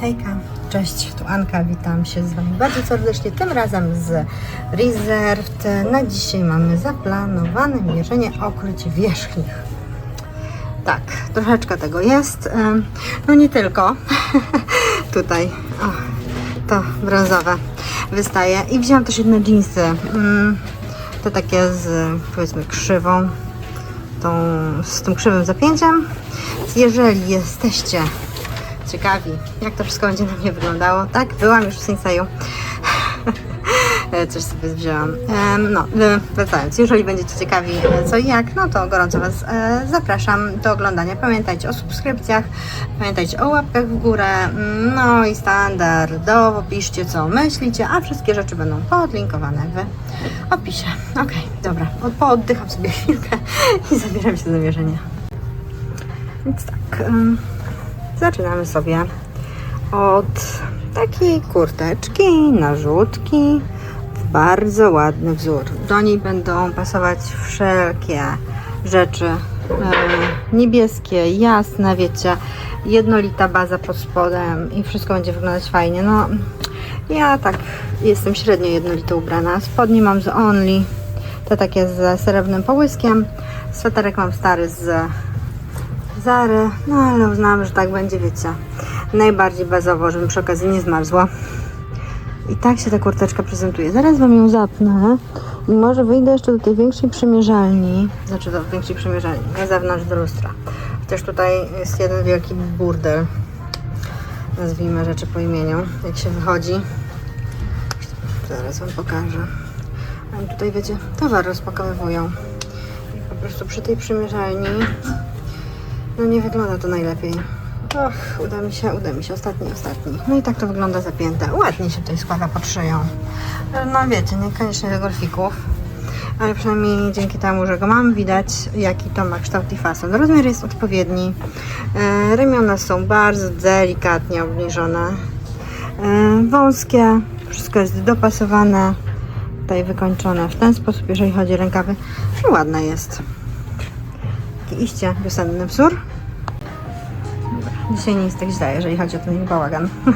Hejka, cześć, tu Anka, witam się z Wami bardzo serdecznie, tym razem z Reserved. Na dzisiaj mamy zaplanowane mierzenie okryć wierzchnich. Tak, troszeczkę tego jest, no nie tylko, tutaj, o, to brązowe wystaje. I wzięłam też jedne jeansy, mm, te takie z powiedzmy krzywą, tą, z tym krzywym zapięciem. Jeżeli jesteście ciekawi, jak to wszystko będzie na mnie wyglądało, tak, byłam już w Sinseju. Coś sobie wzięłam. No, e, wracając, jeżeli będziecie ciekawi e, co i jak, no to gorąco Was e, zapraszam do oglądania. Pamiętajcie o subskrypcjach, pamiętajcie o łapkach w górę, no i standardowo piszcie co myślicie, a wszystkie rzeczy będą podlinkowane w opisie. Okej, dobra, Od- pooddycham sobie chwilkę i zabieram się do mierzenia. Więc tak, zaczynamy sobie od takiej kurteczki, narzutki w bardzo ładny wzór. Do niej będą pasować wszelkie rzeczy e, niebieskie, jasne, wiecie, jednolita baza pod spodem i wszystko będzie wyglądać fajnie. No, ja tak jestem średnio jednolito ubrana. Spodnie mam z Only, te takie z srebrnym połyskiem. Sweterek mam stary z Zary, no ale uznałam, że tak będzie, wiecie, najbardziej bazowo, żebym przy okazji nie zmarzła. I tak się ta kurteczka prezentuje. Zaraz Wam ją zapnę i może wyjdę jeszcze do tej większej przymierzalni, znaczy do większej przymierzalni, na zewnątrz do lustra. Chociaż tutaj jest jeden wielki burdel, nazwijmy rzeczy po imieniu, jak się wychodzi. Zaraz Wam pokażę. Tutaj, wiecie, towar rozpakowywują. I po prostu przy tej przymierzalni no nie wygląda to najlepiej. Och, uda mi się, uda mi się. Ostatni, ostatni. No i tak to wygląda zapięte. Ładnie się tutaj składa pod szyją. No wiecie, niekoniecznie do golfików. Ale przynajmniej dzięki temu, że go mam, widać jaki to ma kształt i fason. Rozmiar jest odpowiedni. E, ramiona są bardzo delikatnie obniżone. E, wąskie. Wszystko jest dopasowane. Tutaj wykończone w ten sposób, jeżeli chodzi o rękawy. No ładne jest. Taki iście wiosenny wzór. Dzisiaj nie jest tak źle, jeżeli chodzi o ten bałagan.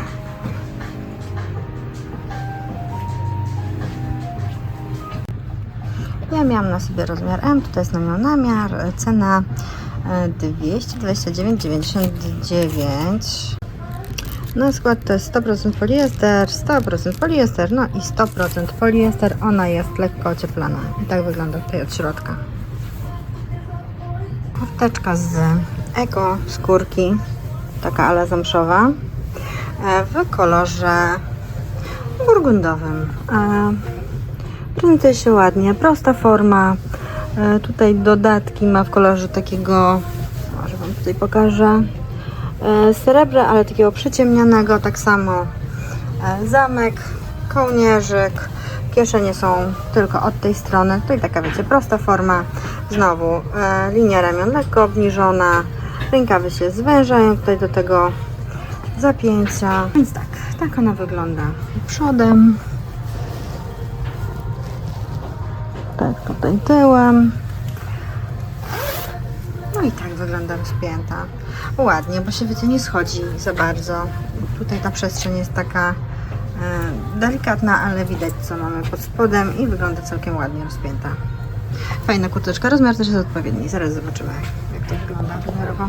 Ja miałam na sobie rozmiar M, tutaj jest na nią namiar, e, cena e, 229,99. No skład to jest 100% poliester, 100% poliester, no i 100% poliester. Ona jest lekko ocieplana. I tak wygląda tutaj od środka. Kurteczka z eko skórki, taka ala zamszowa, e, w kolorze burgundowym. Prezentuje się ładnie, prosta forma. E, Tutaj dodatki ma w kolorze takiego, może Wam tutaj pokażę, e, srebra, ale takiego przyciemnianego, tak samo zamek, kołnierzyk, kieszenie są tylko od tej strony, tutaj taka wiecie, prosta forma, znowu linia ramion lekko obniżona, rękawy się zwężają tutaj do tego zapięcia, więc tak, tak ona wygląda przodem, tak tutaj tyłem, no i tak wygląda rozpięta. Ładnie, bo się wiecie, nie schodzi za bardzo. Tutaj ta przestrzeń jest taka e, delikatna, ale widać co mamy pod spodem i wygląda całkiem ładnie rozpięta. Fajna kurteczka, rozmiar też jest odpowiedni. Zaraz zobaczymy jak to wygląda rozmiarowo.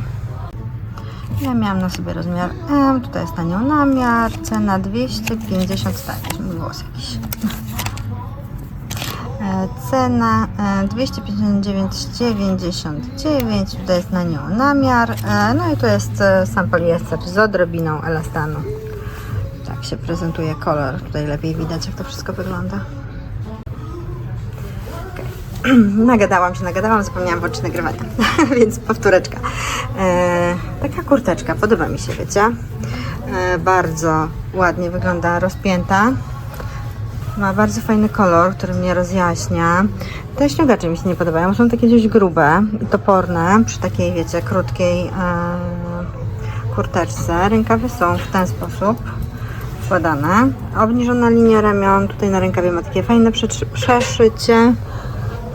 Ja miałam na sobie rozmiar M, tutaj jest na nią namiar, cena 250, tak, głos jakiś. E, Cena e, 259,99. Tutaj jest na nią namiar. E, No i tu jest e, sam poliester z odrobiną elastanu. Tak się prezentuje kolor. Tutaj lepiej widać, jak to wszystko wygląda. Nagadałam się, nagadałam, zapomniałam włączyć nagrywania, więc powtóreczka. E, taka kurteczka, podoba mi się, wiecie. E, bardzo ładnie wygląda rozpięta. Ma bardzo fajny kolor, który mnie rozjaśnia. Te śniugacze mi się nie podobają, są takie dość grube i toporne przy takiej, wiecie, krótkiej e, kurteczce. Rękawy są w ten sposób wkładane. Obniżona linia ramion, tutaj na rękawie ma takie fajne przeszycie.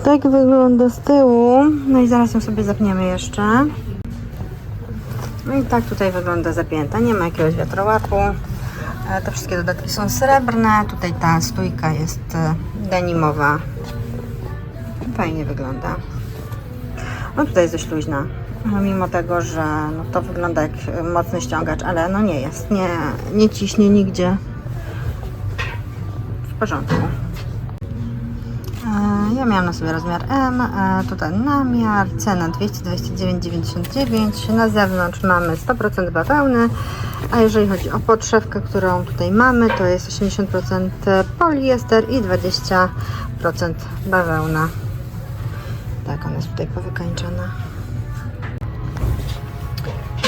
Tak wygląda z tyłu. No i zaraz ją sobie zapniemy jeszcze. No i tak tutaj wygląda zapięta. Nie ma jakiegoś wiatrołapu. E, Te wszystkie dodatki są srebrne. Tutaj ta stójka jest e, denimowa. Fajnie wygląda. No tutaj jest dość luźna. No, Mimo tego, że no, to wygląda jak e, mocny ściągacz, ale no nie jest. Nie, nie ciśnie nigdzie. W porządku. Ja miałam na sobie rozmiar M, tutaj namiar, cena 229,99. Na zewnątrz mamy 100% bawełny, a jeżeli chodzi o podszewkę, którą tutaj mamy, to jest 80% poliester i 20% bawełna. Tak, ona jest tutaj powykańczona.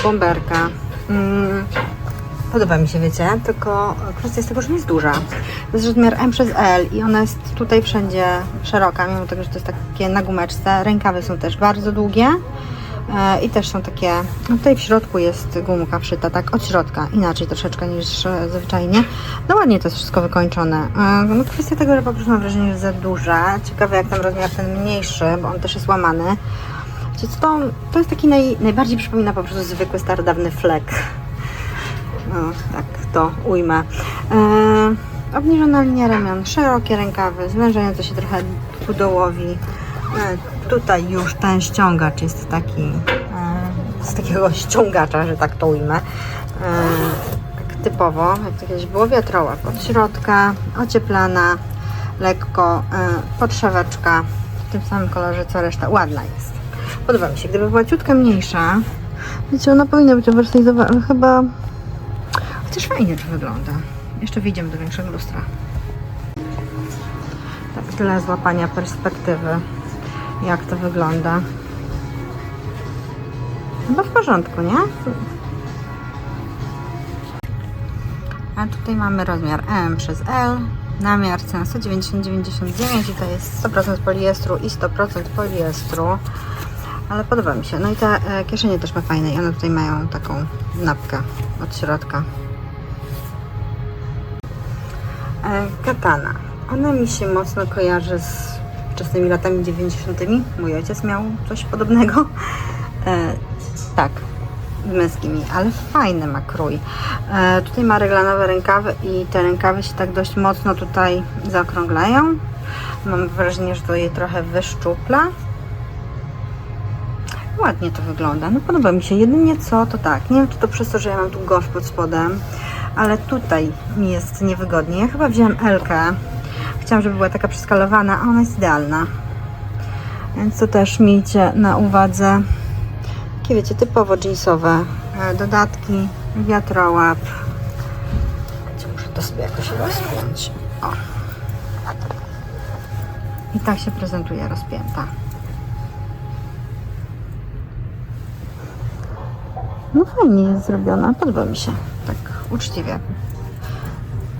Bomberka. Mm, Podoba mi się, wiecie, tylko kwestia jest tego, że nie jest duża. To jest rozmiar M przez L i ona jest tutaj wszędzie szeroka, mimo tego, że to jest takie na gumeczce. Rękawy są też bardzo długie e, i też są takie, no tutaj w środku jest gumka wszyta, tak od środka, inaczej troszeczkę niż e, zwyczajnie. No ładnie to jest wszystko wykończone. E, No kwestia tego, że po prostu mam wrażenie, że jest za duża. Ciekawe jak ten rozmiar ten mniejszy, bo on też jest łamany. To, to jest taki naj, najbardziej przypomina po prostu zwykły, starodawny flek. No, tak to ujmę. E, obniżona linia ramion, szerokie rękawy, zwężające się trochę ku dołowi. E, tutaj już ten ściągacz jest taki, e, z takiego ściągacza, że tak to ujmę. E, tak typowo, jak to kiedyś było, wiatrołap od środka, ocieplana, lekko, e, podszeweczka w tym samym kolorze co reszta. Ładna jest. Podoba mi się. Gdyby była ciutka mniejsza, wiecie, ona powinna być oversize'owa, ale chyba Chociaż fajnie to wygląda. Jeszcze wyjdziemy do większego lustra. Tak, dla złapania perspektywy, jak to wygląda. Chyba w porządku, nie? A tutaj mamy rozmiar M przez L, namiar cena 190,99 i to jest 100% poliestru i 100% poliestru. Ale podoba mi się. No i te e, kieszenie też ma fajne i one tutaj mają taką napkę od środka. E, Katana. Ona mi się mocno kojarzy z wczesnymi latami 90. Mój ojciec miał coś podobnego. E, tak, z męskimi, ale fajny ma krój. E, tutaj ma reglanowe rękawy i te rękawy się tak dość mocno tutaj zaokrąglają. Mam wrażenie, że to je trochę wyszczupla. Ładnie to wygląda. No podoba mi się. Jedynie co, to tak. Nie wiem, czy to przez to, że ja mam tu gof pod spodem, ale tutaj mi jest niewygodnie. Ja chyba wziąłem Elkę. Chciałam, żeby była taka przeskalowana, a ona jest idealna. Więc to też miejcie na uwadze. Takie wiecie, typowo jeansowe e, dodatki, wiatrołap. Muszę to sobie jakoś rozpiąć. O. I tak się prezentuje rozpięta. No fajnie jest zrobiona, podoba mi się. Uczciwie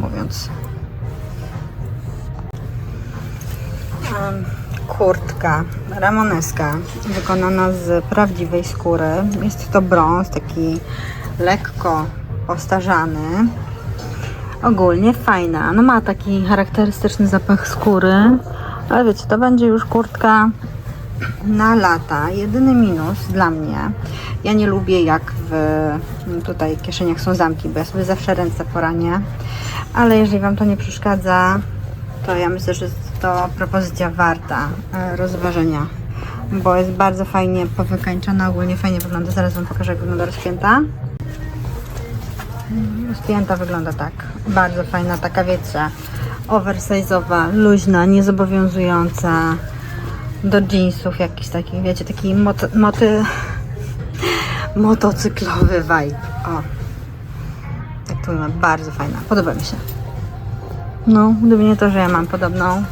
mówiąc. Kurtka ramoneska wykonana z prawdziwej skóry. Jest to brąz, taki lekko postarzany. Ogólnie fajna. No ma taki charakterystyczny zapach skóry. Ale wiecie, to będzie już kurtka na lata. Jedyny minus dla mnie, ja nie lubię jak w tutaj kieszeniach są zamki, bo ja sobie zawsze ręce poranię. Ale jeżeli Wam to nie przeszkadza, to ja myślę, że to propozycja warta e, rozważenia. Bo jest bardzo fajnie powykańczona, ogólnie fajnie wygląda. Zaraz Wam pokażę, jak wygląda rozpięta. Rozpięta wygląda tak. Bardzo fajna, taka wiecie, oversize'owa, luźna, niezobowiązująca do jeansów, jakiś taki, wiecie, taki mot, moty, motocyklowy vibe. O. Tak to wygląda, bardzo fajna. Podoba mi się. No, gdyby nie to, że ja mam podobną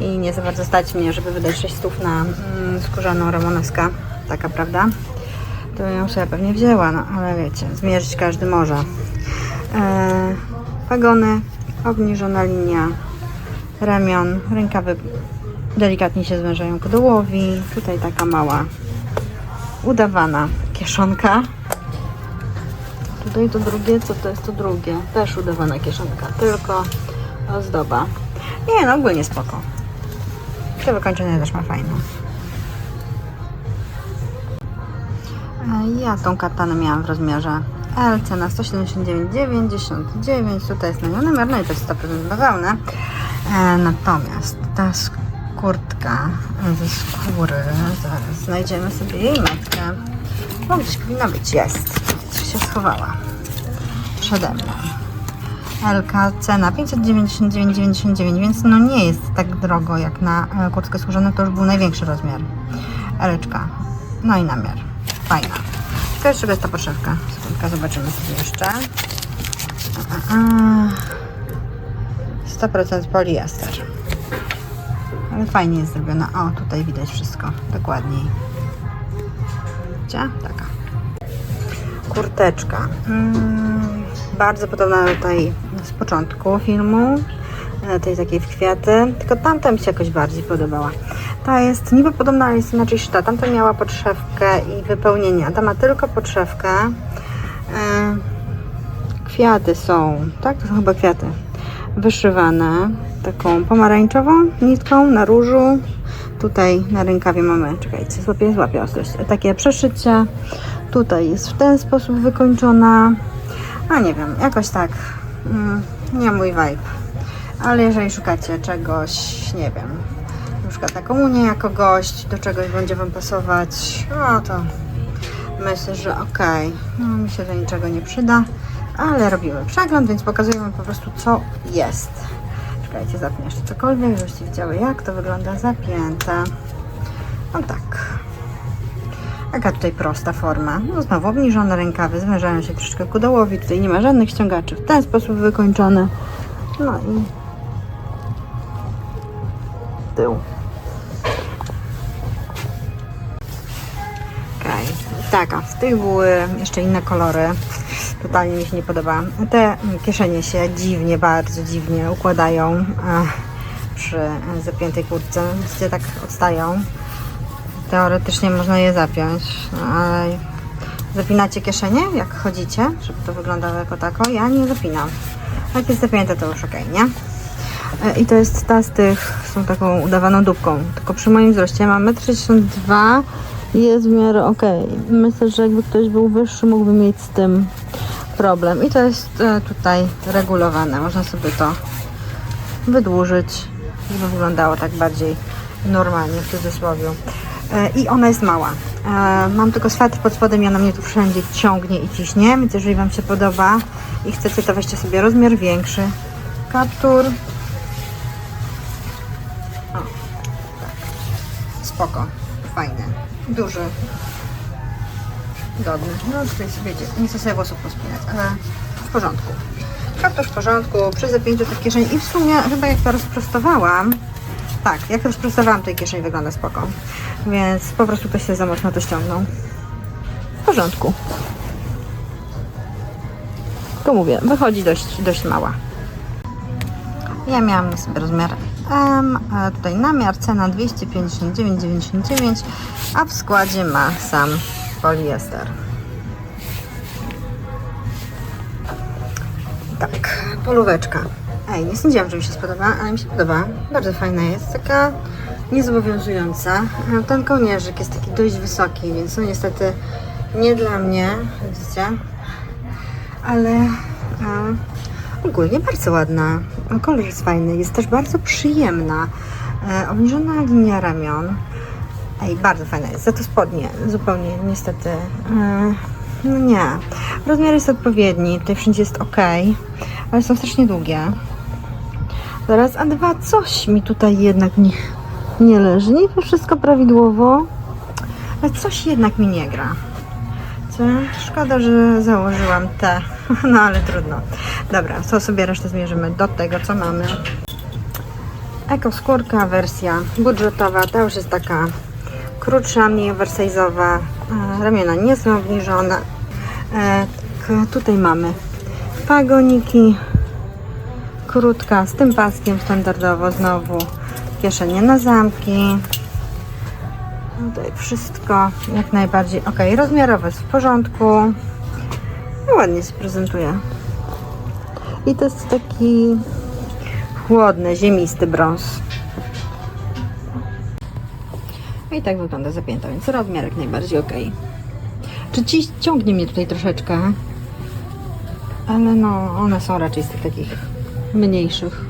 i nie za bardzo stać mnie, żeby wydać 6 stów na mm, skórzaną ramoneskę, taka prawda, to ją sobie pewnie wzięła, no ale wiecie, zmierzyć każdy może. E, wagony, obniżona linia ramion, rękawy delikatnie się zwężają ku dołowi, tutaj taka mała udawana kieszonka. Tutaj to drugie, co to jest to drugie? Też udawana kieszonka, tylko ozdoba. Nie, no ogólnie spoko. To wykończenie też ma fajne. Ja tą katanę miałam w rozmiarze L, cena 179,99. Tutaj jest na nią numer, no i to jest 100% bawełny. E, Natomiast ta kurtka ze skóry, zaraz znajdziemy sobie jej metkę. No gdzieś powinna być, jest. Się schowała. Przede mną. LK cena 599,99, więc no nie jest tak drogo jak na e, kurtkę skórzaną, to już był największy rozmiar. Eleczka. No i namiar. Fajna. Ciekawe, czego jest ta zobaczymy sobie jeszcze. A, a, a. 100% poliester. Ale fajnie jest zrobiona. O, tutaj widać wszystko dokładniej. Gdzie? Taka. Kurteczka. Mm, bardzo podobna do tej z początku filmu. e, Tej takiej w kwiaty. Tylko tamta mi się jakoś bardziej podobała. Ta jest niby podobna, ale jest inaczej szyta. Tamta miała podszewkę i wypełnienie. a Ta ma tylko podszewkę. E, Kwiaty są, tak? To są chyba kwiaty. Wyszywane taką pomarańczową nitką na różu. Tutaj na rękawie mamy, czekajcie, złapię, złapię ostrość. Takie przeszycie. Tutaj jest w ten sposób wykończona. A nie wiem, jakoś tak. Mm, nie mój vibe. Ale jeżeli szukacie czegoś, nie wiem, na przykład na komunię jako gość, do czegoś będzie Wam pasować, no to myślę, że okej. No, mi się do niczego nie przyda, ale robimy przegląd, więc pokazujemy po prostu co jest. Czekajcie, zapnę jeszcze cokolwiek, żebyście widziały jak to wygląda zapięte. No tak. Jaka tutaj prosta forma. No znowu obniżone rękawy, zwężają się troszeczkę ku dołowi. Tutaj nie ma żadnych ściągaczy. W ten sposób wykończone. No i tył. Okej, taka. Z tych były jeszcze inne kolory. Totalnie mi się nie podoba. Te kieszenie się dziwnie, bardzo dziwnie układają e, przy zapiętej kurtce. Gdzie tak odstają. Teoretycznie można je zapiąć, no ale zapinacie kieszenie, jak chodzicie, żeby to wyglądało jako tako. Ja nie zapinam. Jak jest zapięte, to już ok, nie? E, I to jest ta z tych, tą taką udawaną dupką. Tylko przy moim wzroście mam 1,62 m jest w miarę ok. Myślę, że jakby ktoś był wyższy, mógłby mieć z tym problem. I to jest e, tutaj regulowane. Można sobie to wydłużyć, żeby wyglądało tak bardziej normalnie w cudzysłowie. E, I ona jest mała. E, Mam tylko swatr pod spodem i ona mnie tu wszędzie ciągnie i ciśnie, więc jeżeli Wam się podoba i chcecie, to weźcie sobie rozmiar większy. Kaptur. O, tak. Spoko. Fajny. Duży. Godny. No tutaj sobie, wiecie, nie chcę sobie włosów pospinać, ale w porządku. Kaptur w porządku, przy zapięciu tych kieszeni i w sumie chyba jak to rozprostowałam, tak, jak rozprostowałam tej kieszeni wygląda spoko. Więc po prostu ktoś się za mocno to ściągnął. W porządku. Tu mówię, wychodzi dość, dość mała. Ja miałam sobie rozmiar M, tutaj namiar, cena 259,99, a w składzie ma sam poliester. Tak, polóweczka. Ej, nie sądziłam, że mi się spodoba, ale mi się podoba. Bardzo fajna jest, taka niezobowiązująca. A Ten kołnierzyk jest taki dość wysoki, więc no niestety nie dla mnie, widzicie? Ale a, ogólnie bardzo ładna. Kolor jest fajny, jest też bardzo przyjemna. E, obniżona linia ramion. Ej, bardzo fajna jest. Za to spodnie zupełnie niestety. E, no nie. Rozmiar jest odpowiedni, tutaj wszędzie jest ok, ale są strasznie długie. Zaraz, a dwa, coś mi tutaj jednak nie, nie leży. Nie to wszystko prawidłowo, ale coś jednak mi nie gra. Co? Szkoda, że założyłam te, no ale trudno. Dobra, to sobie resztę zmierzymy do tego, co mamy. Ekoskórka, wersja budżetowa, ta już jest taka krótsza, mniej oversize'owa. E, Ramiona nie są obniżone. E, Tutaj mamy pagoniki, krótka z tym paskiem standardowo znowu kieszenie na zamki tutaj wszystko jak najbardziej ok, rozmiarowe jest w porządku no, ładnie się prezentuje i to jest taki chłodny, ziemisty brąz i tak wygląda zapięta, więc rozmiar jak najbardziej ok Czy ci ciągnie mnie tutaj troszeczkę? Ale no, one są raczej z tych takich mniejszych.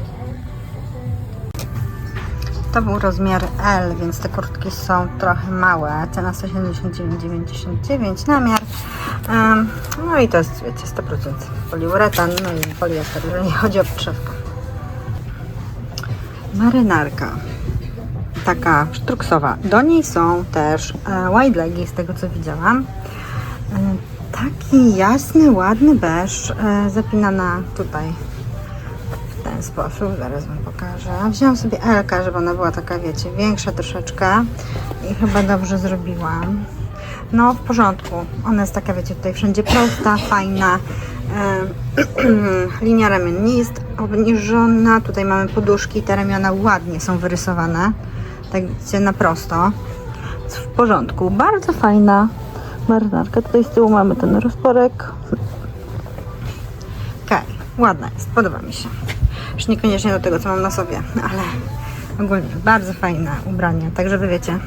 To był rozmiar L, więc te kurtki są trochę małe. Cena 179,99 namiar. Em, No i to jest, wiecie, 100% poliuretan, no i poliester, jeżeli chodzi o podszewkę. Marynarka. Taka sztruksowa. Do niej są też e, wide legi, z tego co widziałam. E, taki jasny, ładny beż, e, zapinana tutaj w ten sposób. Zaraz Wam pokażę. Wziąłam sobie Elkę, żeby ona była taka, wiecie, większa troszeczkę i chyba dobrze zrobiłam. No, w porządku. Ona jest taka, wiecie, tutaj wszędzie prosta, fajna. Linia ramion nie jest obniżona. Tutaj mamy poduszki. Te ramiona ładnie są wyrysowane. Tak, widzicie, na prosto. Jest w porządku. Bardzo fajna marynarka. Tutaj z tyłu mamy ten rozporek. Okej, ładna jest, podoba mi się. Już niekoniecznie do tego, co mam na sobie, ale ogólnie bardzo fajne ubranie, tak żeby wiecie,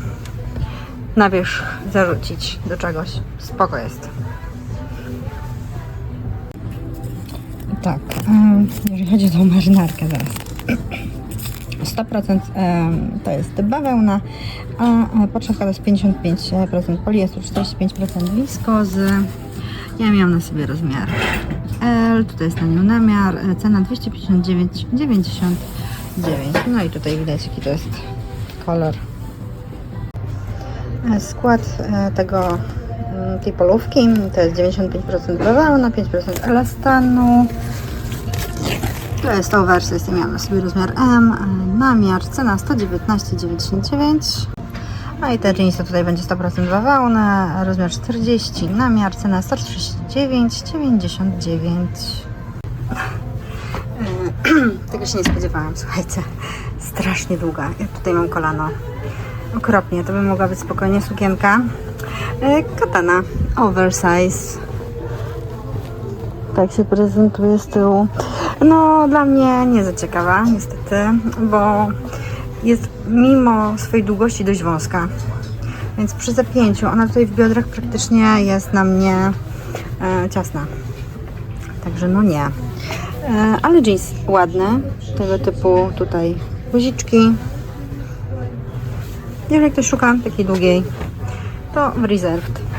na wierzch zarzucić do czegoś. Spoko jest. Tak, jeżeli chodzi o tą marynarkę zaraz. 100% em, to jest bawełna, a podszewka to jest 55% poliestru, 45% wiskozy. Ja miałam na sobie rozmiar L, tutaj jest na nią namiar, e, cena 259,99. No i tutaj widać jaki to jest kolor. E, Skład e, tego, mm, tej polówki to jest 95% bawełna, 5% elastanu. To jest tą wersję, ja miałam na sobie rozmiar M, e, namiar, cena 119,99. No i te jeansy tutaj będzie 100% bawełny, rozmiar 40, namiar, cena 139,99. Tego się nie spodziewałam, słuchajcie. Strasznie długa. Ja tutaj mam kolano. Okropnie, to by mogła być spokojnie sukienka. E, Katana, oversize. Tak się prezentuje z tyłu. No, dla mnie nie za ciekawa, niestety, bo jest mimo swojej długości dość wąska. Więc przy zapięciu ona tutaj w biodrach praktycznie jest na mnie e, ciasna. Także no nie. E, ale jeans ładny, tego typu tutaj guziczki. Jeżeli ktoś szuka takiej długiej, to w Reserved.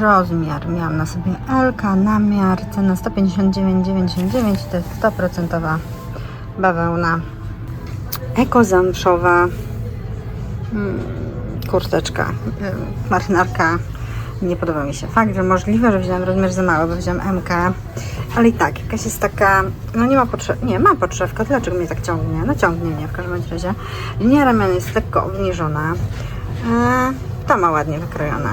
Rozmiar miałam na sobie L, namiar, cena 159,99 to jest 100% bawełna. Eko zamszowa mm, kurteczka, y, marynarka. Nie podoba mi się. Fakt, że możliwe, że wziąłem rozmiar za mały, bo wziąłem MK, ale i tak, jakaś jest taka, no nie ma potrzeb, nie, ma podszewka, dlaczego mnie tak ciągnie? No ciągnie mnie w każdym razie. Linia ramion jest lekko obniżona, e, ta ma ładnie wykrojona.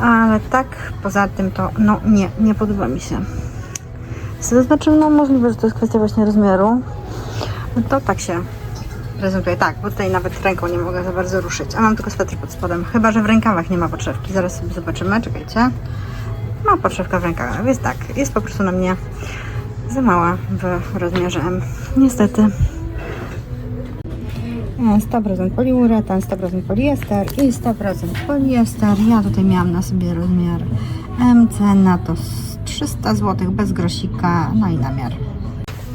Ale tak, poza tym to, no nie, nie podoba mi się. To znaczy, no możliwe, że to jest kwestia właśnie rozmiaru. No to tak się prezentuje. Tak, bo tutaj nawet ręką nie mogę za bardzo ruszyć. A mam tylko swetr pod spodem. Chyba, że w rękawach nie ma podszewki. Zaraz sobie zobaczymy. Czekajcie. Ma podszewka w rękawach. Jest tak. Jest po prostu na mnie za mała w rozmiarze M. Niestety. E, 100% poliuretan, 100% poliester i 100% poliester. Ja tutaj miałam na sobie rozmiar M, cena to 300 zł bez grosika, no i namiar.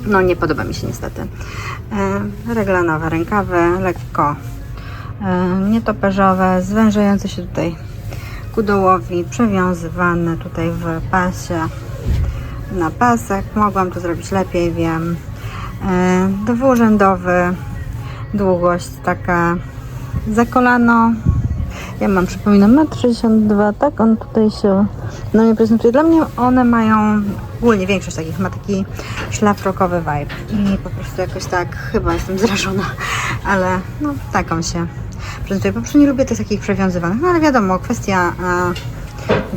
No nie podoba mi się niestety. E, reglanowe rękawy, lekko e, nietoperzowe, zwężające się tutaj ku dołowi, przewiązywane tutaj w pasie na pasek. Mogłam to zrobić lepiej, wiem. E, dwurzędowy, długość taka za kolano. Ja mam, przypominam, 1,62 m, tak? On tutaj się na mnie prezentuje. Dla mnie one mają, ogólnie większość takich ma taki szlafrokowy vibe. I po prostu jakoś tak, chyba jestem zrażona, ale no tak on się prezentuje. Po prostu nie lubię tych takich przewiązywanych, no ale wiadomo, kwestia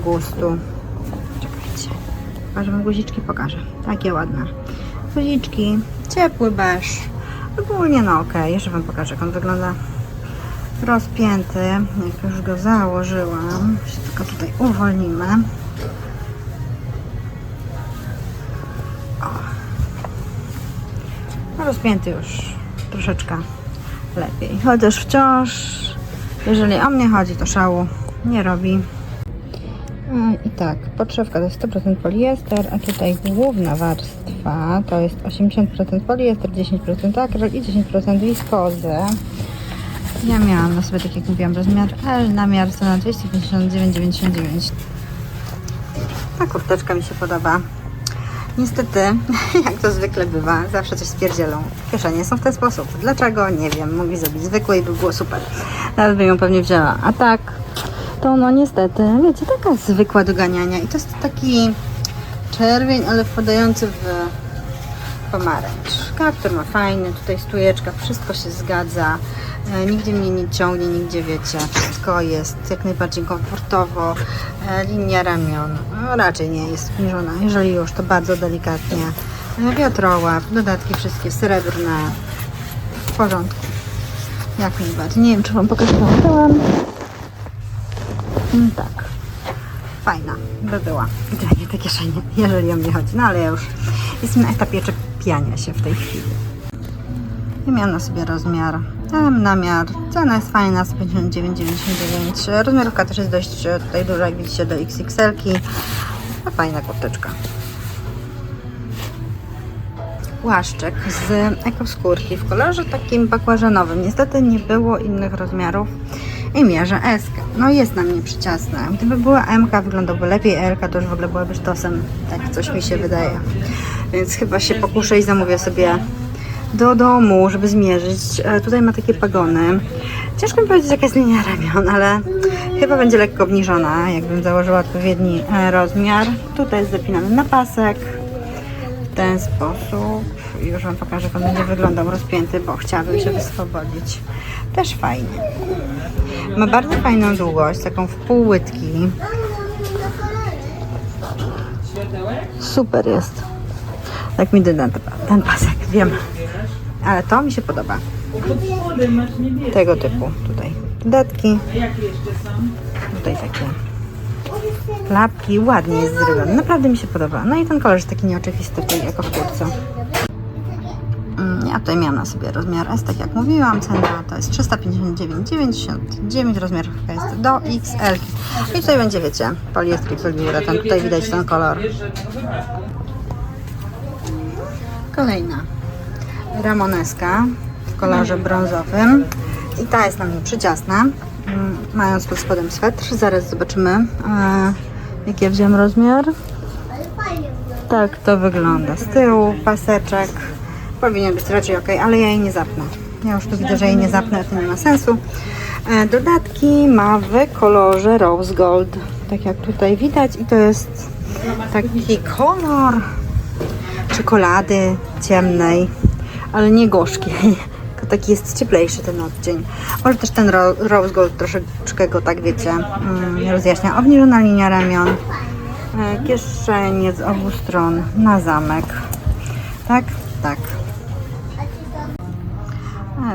gustu. Czekajcie, może wam guziczki pokażę. Takie ładne. Guziczki, ciepły beż. Ogólnie no okej, jeszcze wam pokażę jak on wygląda rozpięty, jak już go założyłam, się tylko tutaj uwolnimy. O. Rozpięty już troszeczkę lepiej, chociaż wciąż Jeżeli o mnie chodzi, to szału nie robi. No I tak, podszewka to jest 100% poliester, a tutaj główna warstwa to jest 80% poliester, 10% akryl i 10% wiskozy. Ja miałam na sobie, tak jak mówiłam, rozmiar L, namiar cena 259,99. Ta kurteczka mi się podoba. Niestety, jak to zwykle bywa, zawsze coś spierdzielą. Kieszenie są w ten sposób. Dlaczego? Nie wiem. Mogli zrobić zwykłe i by było super. Nawet bym ją pewnie wzięła. A tak, to no niestety, wiecie, taka zwykła do ganiania. I to jest taki czerwień, ale wpadający w pomarańcz. Kaptur ma fajny, tutaj stujeczka, wszystko się zgadza. E, nigdzie mnie nie ciągnie, nigdzie wiecie, wszystko jest jak najbardziej komfortowo. E, linia ramion no, raczej nie jest zbliżona, jeżeli już to bardzo delikatnie. E, wiatrołap, dodatki wszystkie srebrne, w porządku. Jak najbardziej. Nie wiem, czy Wam pokazywałam. Mm, tak. Fajna by była. Gdyby nie te kieszenie, jeżeli o mnie chodzi. No ale ja już jestem na etapie czepiania się w tej chwili. Ja miałam na sobie rozmiar M, namiar. Cena jest fajna, 159,99. Rozmiarówka też jest dość e, tutaj duża, jak widzicie, do XXL-ki. A fajna kurteczka. Płaszczek z ekoskórki w kolorze takim bakłażanowym. Niestety nie było innych rozmiarów i mierzę S. No jest na mnie przyciasna. Gdyby była M, wyglądałby lepiej, L to już w ogóle byłaby sztosem. Tak coś mi się wydaje. Więc chyba się pokuszę i zamówię sobie do domu, żeby zmierzyć. E, Tutaj ma takie pagony. Ciężko mi powiedzieć, jaka jest linia ramion, ale chyba będzie lekko obniżona, jakbym założyła odpowiedni e, rozmiar. Tutaj jest zapinany na pasek w ten sposób. Już Wam pokażę, jak on będzie wyglądał rozpięty, bo chciałabym się wyswobodzić. Też fajnie. Ma bardzo fajną długość, taką w pół łydki. Super jest. Tak mi ten, ten pasek, wiem. Ale to mi się podoba. Tego typu tutaj. Dodatki. Tutaj takie klapki. Ładnie jest zrobione. Naprawdę mi się podoba. No i ten kolor jest taki nieoczywisty jako w kurce. Tutaj miałam na sobie rozmiar S, tak jak mówiłam, cena to jest 359,99, rozmiarówka jest do XL. I tutaj będzie, wiecie, poliester poliuretan, tutaj widać ten kolor. Kolejna ramoneska w kolorze brązowym i ta jest na mnie przyciasna, mm, mając pod spodem swetr. Zaraz zobaczymy, e, jaki ja wziąłem rozmiar. Tak to wygląda. Z tyłu paseczek. Powinien być raczej ok, ale ja jej nie zapnę. Ja już tu widzę, że jej nie zapnę, to nie ma sensu. E, Dodatki ma w kolorze rose gold. Tak jak tutaj widać i to jest taki kolor czekolady ciemnej, ale nie gorzkiej. Taki jest cieplejszy ten odcień. Może też ten ro rose gold troszeczkę go tak wiecie mm, rozjaśnia. Obniżona linia ramion, e, kieszenie z obu stron na zamek. Tak, tak.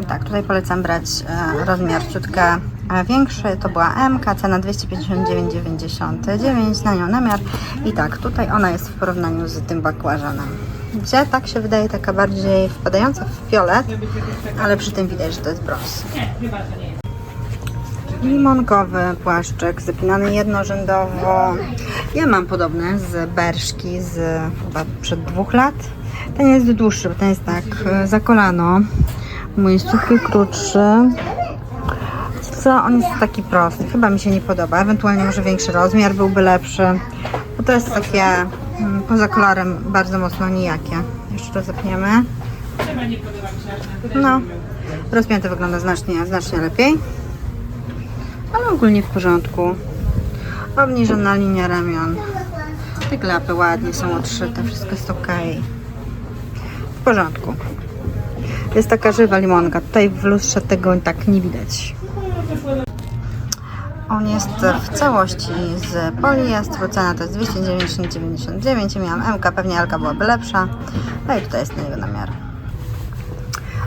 Tak, tutaj polecam brać e, rozmiar ciutkę e, większy. To była M, cena 259,99 na nią namiar. I tak, tutaj ona jest w porównaniu z tym bakłażanem. Gdzie tak się wydaje taka bardziej wpadająca w fiolet, ale przy tym widać, że to jest brąz. Limonkowy płaszczyk, zapinany jednorzędowo. Ja mam podobne z berszki z chyba przed dwóch lat. Ten jest dłuższy, bo ten jest tak e, za kolano. Trochę krótszy. Co? On jest taki prosty. Chyba mi się nie podoba. Ewentualnie może większy rozmiar byłby lepszy. Bo to jest takie mm, poza kolorem bardzo mocno nijakie. Jeszcze raz zapniemy. No. Rozpięty wygląda znacznie, znacznie lepiej. Ale ogólnie w porządku. Obniżona linia ramion. Te klapy ładnie są odszyte. Wszystko jest ok. W porządku. Jest taka żywa limonka. Tutaj w lustrze tego tak nie widać. On jest w całości z poliestru. Cena to jest 290,99. Ja miałam MK, pewnie LK byłaby lepsza. No i tutaj jest na jego namiar.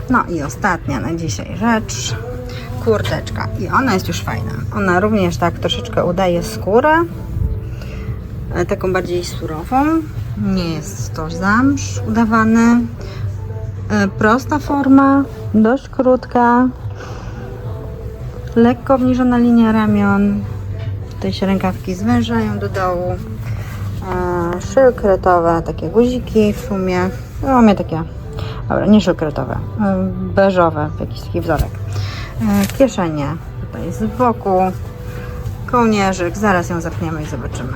No i ostatnia na dzisiaj rzecz. Kurteczka. I ona jest już fajna. Ona również tak troszeczkę udaje skórę. E, Taką bardziej surową. Nie jest to zamsz udawany. E, Prosta forma, dość krótka. Lekko obniżona linia ramion. Tutaj się rękawki zwężają do dołu. E, Szylkretowe, takie guziki w sumie. No, mamy takie, dobra, nie szylkretowe, e, beżowe, jakiś taki wzorek. Kieszenie tutaj z boku. Kołnierzyk, zaraz ją zapniemy i zobaczymy.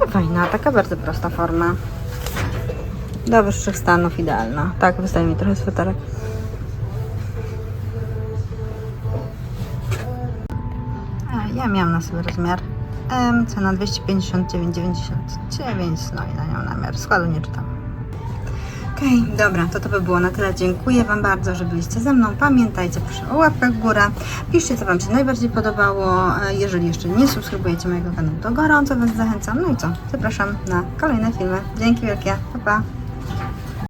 No fajna, taka bardzo prosta forma. Do wyższych stanów idealna. Tak, wystaje mi trochę sweterek. Ja miałam na sobie rozmiar M, cena 259,99, no i na nią namiar. Składu nie czytam. Okej, dobra, to to by było na tyle. Dziękuję Wam bardzo, że byliście ze mną. Pamiętajcie proszę o łapkach w górę. Piszcie, co Wam się najbardziej podobało. E, Jeżeli jeszcze nie subskrybujecie mojego kanału, to gorąco Was zachęcam. No i co? Zapraszam na kolejne filmy. Dzięki wielkie. Pa, pa.